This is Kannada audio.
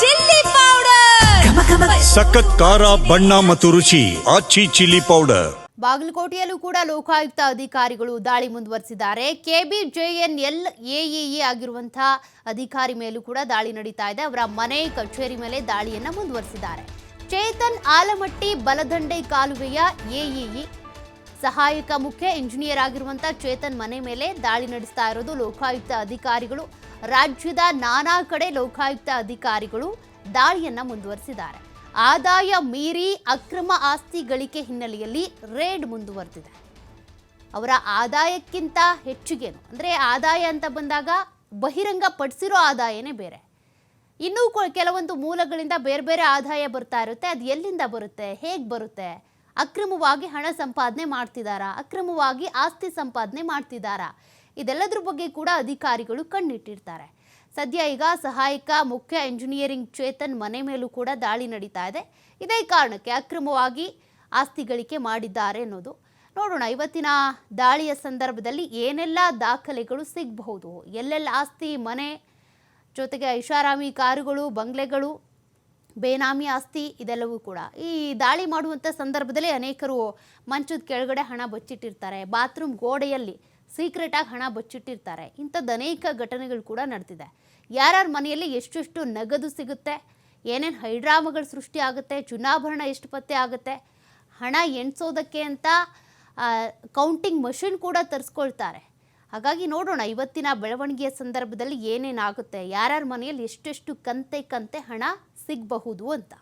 Chilli powder. ಸಖತ್ ಖಾರ ಬಣ್ಣ ಮತ್ತು ರುಚಿ ಆಚಿ ಚಿಲ್ಲಿ ಪೌಡರ್. ಬಾಗಲಕೋಟೆಯಲ್ಲೂ ಕೂಡ ಲೋಕಾಯುಕ್ತ ಅಧಿಕಾರಿಗಳು ದಾಳಿ ಮುಂದುವರೆಸಿದ್ದಾರೆ. ಕೆಬಿಜೆಎನ್ಎಲ್ ಎಇಇ ಆಗಿರುವಂತಹ ಅಧಿಕಾರಿ ಮೇಲೂ ಕೂಡ ದಾಳಿ ನಡೀತಾ ಇದೆ. ಅವರ ಮನೆ ಕಚೇರಿ ಮೇಲೆ ದಾಳಿಯನ್ನ ಮುಂದುವರೆಸಿದ್ದಾರೆ. ಚೇತನ್ ಆಲಮಟ್ಟಿ ಬಲದಂಡೆ ಕಾಲುವೆಯ ಎಇಇ ಸಹಾಯಕ ಮುಖ್ಯ ಇಂಜಿನಿಯರ್ ಆಗಿರುವಂತಹ ಚೇತನ್ ಮನೆ ಮೇಲೆ ದಾಳಿ ನಡೆಸ್ತಾ ಇರೋದು ಲೋಕಾಯುಕ್ತ ಅಧಿಕಾರಿಗಳು. ರಾಜ್ಯದ ನಾನಾ ಕಡೆ ಲೋಕಾಯುಕ್ತ ಅಧಿಕಾರಿಗಳು ದಾಳಿಯನ್ನ ಮುಂದುವರೆಸಿದ್ದಾರೆ. ಆದಾಯ ಮೀರಿ ಅಕ್ರಮ ಆಸ್ತಿ ಗಳಿಕೆ ಹಿನ್ನೆಲೆಯಲ್ಲಿ ರೇಡ್ ಮುಂದುವರೆದಿದೆ. ಅವರ ಆದಾಯಕ್ಕಿಂತ ಹೆಚ್ಚಿಗೇನು? ಅಂದರೆ ಆದಾಯ ಅಂತ ಬಂದಾಗ ಬಹಿರಂಗ ಪಡಿಸಿರೋ ಆದಾಯನೇ ಬೇರೆ. ಇನ್ನೂ ಕೆಲವೊಂದು ಮೂಲಗಳಿಂದ ಬೇರೆ ಬೇರೆ ಆದಾಯ ಬರ್ತಾ ಇರುತ್ತೆ. ಅದು ಎಲ್ಲಿಂದ ಬರುತ್ತೆ? ಹೇಗೆ ಬರುತ್ತೆ? ಅಕ್ರಮವಾಗಿ ಹಣ ಸಂಪಾದನೆ ಮಾಡ್ತಿದ್ದಾರಾ? ಅಕ್ರಮವಾಗಿ ಆಸ್ತಿ ಸಂಪಾದನೆ ಮಾಡ್ತಿದ್ದಾರಾ? ಇದೆಲ್ಲದ್ರ ಬಗ್ಗೆ ಕೂಡ ಅಧಿಕಾರಿಗಳು ಕಣ್ಣಿಟ್ಟಿರ್ತಾರೆ. ಸದ್ಯ ಈಗ ಸಹಾಯಕ ಮುಖ್ಯ ಎಂಜಿನಿಯರಿಂಗ್ ಚೇತನ್ ಮನೆ ಮೇಲೂ ಕೂಡ ದಾಳಿ ನಡೀತಾ ಇದೆ. ಇದೇ ಕಾರಣಕ್ಕೆ ಅಕ್ರಮವಾಗಿ ಆಸ್ತಿ ಗಳಿಕೆ ಮಾಡಿದ್ದಾರೆ ಅನ್ನೋದು. ನೋಡೋಣ, ಇವತ್ತಿನ ದಾಳಿಯ ಸಂದರ್ಭದಲ್ಲಿ ಏನೆಲ್ಲ ದಾಖಲೆಗಳು ಸಿಗಬಹುದು? ಎಲ್ಲೆಲ್ಲ ಆಸ್ತಿ, ಮನೆ, ಜೊತೆಗೆ ಐಷಾರಾಮಿ ಕಾರುಗಳು, ಬಂಗ್ಲೆಗಳು, ಬೇನಾಮಿ ಆಸ್ತಿ, ಇದೆಲ್ಲವೂ ಕೂಡ. ಈ ದಾಳಿ ಮಾಡುವಂಥ ಸಂದರ್ಭದಲ್ಲಿ ಅನೇಕರು ಮಂಚದ ಕೆಳಗಡೆ ಹಣ ಬಚ್ಚಿಟ್ಟಿರ್ತಾರೆ. ಬಾತ್ರೂಮ್ ಗೋಡೆಯಲ್ಲಿ ಸೀಕ್ರೆಟಾಗಿ ಹಣ ಬಚ್ಚಿಟ್ಟಿರ್ತಾರೆ. ಇಂಥದ್ದು ಅನೇಕ ಘಟನೆಗಳು ಕೂಡ ನಡೆದಿದೆ ಯಾರ್ಯಾರ ಮನೆಯಲ್ಲಿ ಎಷ್ಟೆಷ್ಟು ನಗದು ಸಿಗುತ್ತೆ, ಏನೇನು ಹೈಡ್ರಾಮಗಳು ಸೃಷ್ಟಿ ಆಗುತ್ತೆ, ಚುನಾಭರಣ ಎಷ್ಟು ಪತ್ತೆ ಆಗುತ್ತೆ, ಹಣ ಎಣಿಸೋದಕ್ಕೆ ಅಂತ ಕೌಂಟಿಂಗ್ ಮಷಿನ್ ಕೂಡ ತರಿಸ್ಕೊಳ್ತಾರೆ. ಹಾಗಾಗಿ ನೋಡೋಣ, ಇವತ್ತಿನ ಬೆಳವಣಿಗೆಯ ಸಂದರ್ಭದಲ್ಲಿ ಏನೇನಾಗುತ್ತೆ, ಯಾರ್ಯಾರ ಮನೆಯಲ್ಲಿ ಎಷ್ಟೆಷ್ಟು ಕಂತೆ ಕಂತೆ ಹಣ ಸಿಗಬಹುದು ಅಂತ.